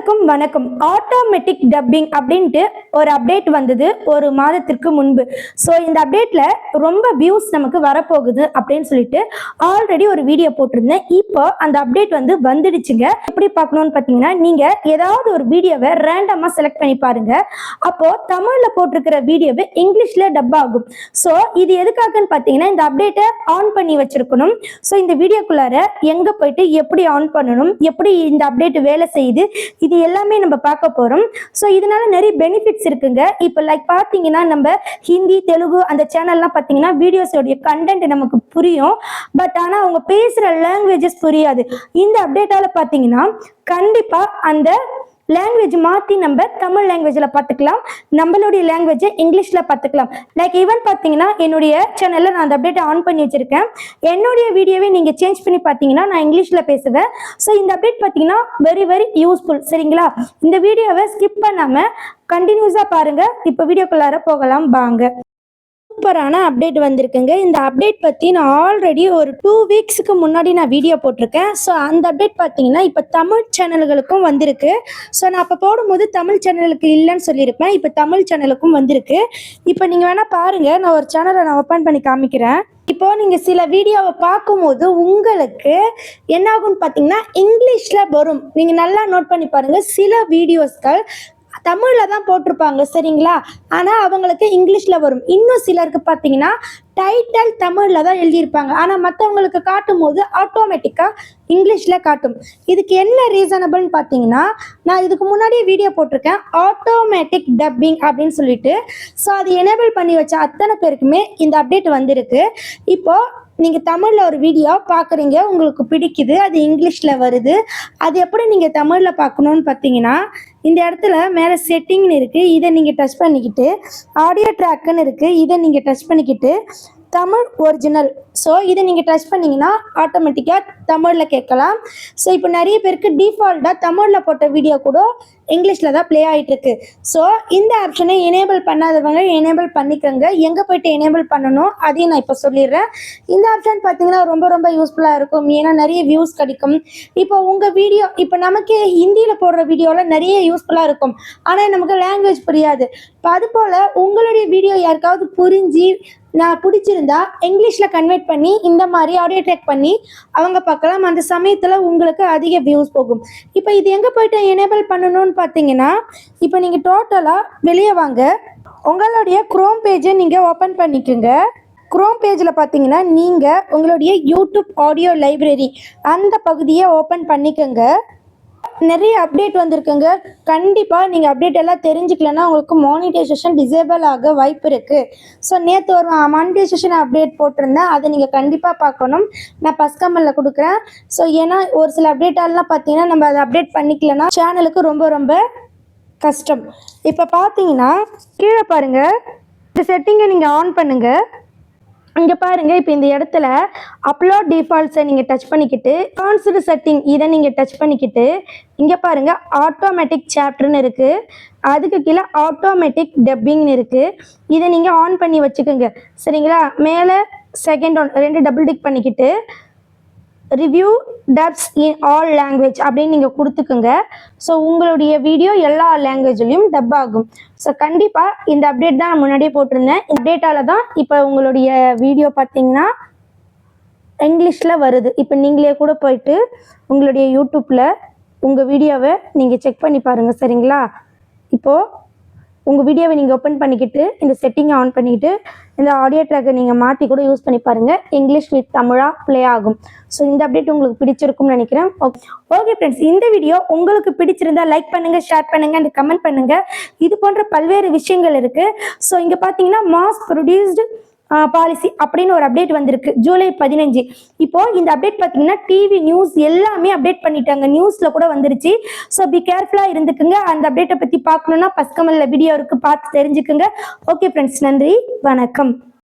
அனைவருக்கும் வணக்கம். Automatic dubbing அப்படின்ட்டு ஒரு அப்டேட் வந்தது ஒரு மாதத்திற்கு முன்பு. ஸோ இந்த அப்டேட்ல ரொம்ப வியூஸ் நமக்கு வரப்போகுது அப்படின்னு சொல்லிட்டு ஆல்ரெடி ஒரு வீடியோ போட்டிருந்தேன். இப்போ அந்த அப்டேட் வந்து வந்துடுச்சுங்க. எப்படி பார்க்கணும்னு பார்த்தீங்கன்னா நீங்க ஏதாவது ஒரு வீடியோவை ரேண்டமாக செலக்ட் பண்ணி பாருங்க. அப்போ தமிழ்ல போட்டிருக்கிற வீடியோவை இங்கிலீஷ்ல டப் ஆகும். ஸோ இது எதுக்காகன்னு பார்த்தீங்கன்னா இந்த அப்டேட்டை ஆன் பண்ணி வச்சிருக்கணும். ஸோ இந்த வீடியோக்குள்ளார எங்க போயிட்டு எப்படி ஆன் பண்ணணும்? எப்படி இந்த அப்டேட் வேலை செய்யுது? இது எல்லாமே நம்ம பார்க்க போறோம். ஸோ இதனால நிறைய பெனிஃபிட்ஸ் இருக்குங்க. இப்போ லைக் பார்த்தீங்கன்னா நம்ம ஹிந்தி தெலுங்கு அந்த சேனல்லாம் பார்த்தீங்கன்னா வீடியோஸோடைய கண்டென்ட் நமக்கு புரியும். பட் ஆனால் அவங்க பேசுகிற லாங்குவேஜஸ் புரியாது. இந்த அப்டேட்டால பார்த்தீங்கன்னா கண்டிப்பாக அந்த லாங்குவேஜ் மாற்றி நம்ம தமிழ் லாங்குவேஜில் பார்த்துக்கலாம் நம்மளுடைய லாங்குவேஜை இங்கிலீஷில் பார்த்துக்கலாம் லைக் ஈவன் பார்த்தீங்கன்னா என்னுடைய சேனலில் நான் அந்த அப்டேட்டை ஆன் பண்ணி வச்சுருக்கேன். என்னுடைய வீடியோவை நீங்கள் சேஞ்ச் பண்ணி பார்த்தீங்கன்னா நான் இங்கிலீஷில் பேசுவேன். ஸோ இந்த அப்டேட் பார்த்தீங்கன்னா வெரி வெரி யூஸ்ஃபுல் சரிங்களா? இந்த வீடியோவை ஸ்கிப் பண்ணாமல் கண்டினியூஸாக பாருங்கள் இப்போ வீடியோக்குள்ளார போகலாம். வாங்க. சூப்பரான அப்டேட் வந்திருக்குங்க. இந்த அப்டேட் பற்றி நான் ஆல்ரெடி ஒரு டூ வீக்ஸுக்கு முன்னாடி நான் வீடியோ போட்டிருக்கேன். ஸோ அந்த அப்டேட் பார்த்தீங்கன்னா இப்போ தமிழ் சேனல்களுக்கும் வந்திருக்கு. ஸோ நான் அப்போ போடும்போது தமிழ் சேனலுக்கு இல்லைன்னு சொல்லியிருப்பேன். இப்போ தமிழ் சேனலுக்கும் வந்திருக்கு. இப்போ நீங்கள் வேணால் பாருங்கள் நான் ஒரு சேனலை நான் ஓப்பன் பண்ணி காமிக்கிறேன். இப்போ நீங்கள் சில வீடியோவை பார்க்கும்போது உங்களுக்கு என்ன ஆகும்னு பார்த்தீங்கன்னா இங்கிலீஷில் வரும். நீங்கள் நல்லா நோட் பண்ணி பாருங்கள் சில வீடியோஸ்கள் தமிழில் தான் போட்டிருப்பாங்க சரிங்களா? ஆனால் அவங்களுக்கு இங்கிலீஷில் வரும். இன்னும் சிலருக்கு பார்த்தீங்கன்னா டைட்டில் தமிழில் தான் எழுதியிருப்பாங்க. ஆனால் மற்றவங்களுக்கு காட்டும் போது ஆட்டோமேட்டிக்காக இங்கிலீஷில் காட்டும். இதுக்கு என்ன ரீசனபிள்னு பார்த்தீங்கன்னா நான் இதுக்கு முன்னாடியே வீடியோ போட்டிருக்கேன். ஆட்டோமேட்டிக் டப்பிங் அப்படின்னு சொல்லிட்டு. ஸோ அது எனேபிள் பண்ணி வச்ச அத்தனை பேருக்குமே இந்த அப்டேட் வந்திருக்கு. இப்போது நீங்கள் தமிழில் ஒரு வீடியோ பார்க்குறீங்க உங்களுக்கு பிடிக்குது அது இங்கிலீஷில் வருது. அது எப்படி நீங்கள் தமிழில் பார்க்கணுன்னு பார்த்தீங்கன்னா இந்த இடத்துல மேலே செட்டிங்னு இருக்குது இதை நீங்கள் டச் பண்ணிக்கிட்டு ஆடியோ ட்ராக்குன்னு இருக்குது இதை நீங்கள் டச் பண்ணிக்கிட்டு தமிழ் ஒரிஜினல் ஸோ இதை நீங்கள் டச் பண்ணிங்கன்னா ஆட்டோமேட்டிக்காக தமிழில் கேட்கலாம். ஸோ இப்போ நிறைய பேருக்கு டிஃபால்ட்டாக தமிழில் போட்ட வீடியோ கூட இங்கிலீஷில் தான் ப்ளே ஆகிட்டுருக்கு ஸோ இந்த ஆப்ஷனை எனேபிள் பண்ணாதவங்க எனேபிள் பண்ணிக்கோங்க. எங்கே போயிட்டு எனேபிள் பண்ணணும்? அதையும் நான் இப்போ சொல்லிடுறேன். இந்த ஆப்ஷன் பார்த்தீங்கன்னா ரொம்ப ரொம்ப யூஸ்ஃபுல்லாக இருக்கும். ஏன்னா நிறைய வியூஸ் கிடைக்கும். இப்போ உங்கள் வீடியோ இப்போ நமக்கு ஹிந்தியில் போடுற வீடியோவில் நிறைய யூஸ்ஃபுல்லாக இருக்கும். ஆனால் நமக்கு லாங்குவேஜ் புரியாது. இப்போ அதுபோல் உங்களுடைய வீடியோ யாருக்காவது புரிஞ்சு நான் பிடிச்சிருந்தா இங்கிலீஷில் கன்வெர்ட் பண்ணி இந்த மாதிரி ஆடியோ ட்ராக் பண்ணி அவங்க பார்க்கலாம். அந்த சமயத்தில் உங்களுக்கு அதிக வியூஸ் போகும். இப்போ இது எங்கே போயிட்டு எனேபிள் பண்ணணும்னு பார்த்தீங்கன்னா இப்போ நீங்கள் டோட்டலாக வெளியே வாங்க. உங்களுடைய குரோம் பேஜை நீங்கள் ஓப்பன் பண்ணிக்கோங்க. குரோம் பேஜில் பார்த்தீங்கன்னா நீங்கள் உங்களுடைய யூடியூப் ஆடியோ லைப்ரரி அந்த பகுதியை ஓப்பன் பண்ணிக்கோங்க. நிறைய அப்டேட் வந்திருக்குங்க. கண்டிப்பாக நீங்கள் அப்டேட் எல்லாம் தெரிஞ்சுக்கலன்னா உங்களுக்கு மானிட்டைசேஷன் டிசேபிள் ஆக வாய்ப்பு இருக்குது ஸோ நேற்று ஒரு மானிட்டைசேஷன் அப்டேட் போட்டிருந்தேன். அதை நீங்கள் கண்டிப்பாக பார்க்கணும். நான் பஸ்கமலில் கொடுக்குறேன். ஸோ ஏன்னா ஒரு சில அப்டேட்டாலாம் பார்த்தீங்கன்னா நம்ம அதை அப்டேட் பண்ணிக்கலன்னா சேனலுக்கு ரொம்ப ரொம்ப கஷ்டம். இப்போ பார்த்தீங்கன்னா கீழே பாருங்கள் இந்த செட்டிங்கை நீங்கள் ஆன் பண்ணுங்கள் இங்கே பாருங்க இப்போ இந்த இடத்துல அப்லோட் டிஃபால்ட்ஸை நீங்கள் டச் பண்ணிக்கிட்டு கான்சிடர் செட்டிங் இதை நீங்கள் டச் பண்ணிக்கிட்டு இங்கே பாருங்க ஆட்டோமேட்டிக் சாப்டர்னு இருக்குது அதுக்கு கீழே ஆட்டோமேட்டிக் டப்பிங்னு இருக்குது இதை நீங்கள் ஆன் பண்ணி வச்சுக்கோங்க. சரிங்களா? மேலே செகண்ட் ஒன் ரெண்டு டபுள் டிக் பண்ணிக்கிட்டு review dubs in all language அப்படின்னு நீங்கள் கொடுத்துக்குங்க. ஸோ உங்களுடைய வீடியோ எல்லா லாங்குவேஜ்லையும் டப் ஆகும். ஸோ கண்டிப்பாக இந்த அப்டேட் தான் நான் முன்னாடியே போட்டிருந்தேன். இந்த அப்டேட்டால் தான் இப்போ உங்களுடைய வீடியோ பார்த்தீங்கன்னா இங்கிலீஷில் வருது. இப்போ நீங்களே கூட போயிட்டு உங்களுடைய யூடியூப்பில் உங்கள் வீடியோவை நீங்கள் செக் பண்ணி பாருங்கள் சரிங்களா? இப்போது உங்கள் வீடியோவை நீங்கள் ஓப்பன் பண்ணிக்கிட்டு இந்த செட்டிங்கை ஆன் பண்ணிக்கிட்டு இந்த ஆடியோ ட்ராக்கை நீங்கள் மாற்றி கூட யூஸ் பண்ணி பாருங்கள் இங்கிலீஷ் வித் தமிழாக ப்ளே ஆகும். ஸோ இந்த அப்டேட் உங்களுக்கு பிடிச்சிருக்கும்னு நினைக்கிறேன். ஓகே ஓகே ஃப்ரெண்ட்ஸ் இந்த வீடியோ உங்களுக்கு பிடிச்சிருந்தா லைக் பண்ணுங்கள் ஷேர் பண்ணுங்கள் அண்ட் கமெண்ட் பண்ணுங்கள் இது போன்ற பல்வேறு விஷயங்கள் இருக்குது ஸோ இங்கே பார்த்தீங்கன்னா மாஸ் ப்ரொடியூஸ்டு பாலிசி அப்படின்னு ஒரு அப்டேட் வந்திருக்கு. ஜூலை பதினஞ்சு. இப்போ இந்த அப்டேட் பார்த்தீங்கன்னா டிவி நியூஸ் எல்லாமே அப்டேட் பண்ணிட்டாங்க. நியூஸ்ல கூட வந்துருச்சு. ஸோ பி கேர்ஃபுல்லா இருந்துக்குங்க. அந்த அப்டேட்டை பத்தி பார்க்கணும்னா பஸ்கமல்ல வீடியோ இருக்கு. பார்த்து தெரிஞ்சுக்குங்க. ஓகே ஃப்ரெண்ட்ஸ் நன்றி. வணக்கம்.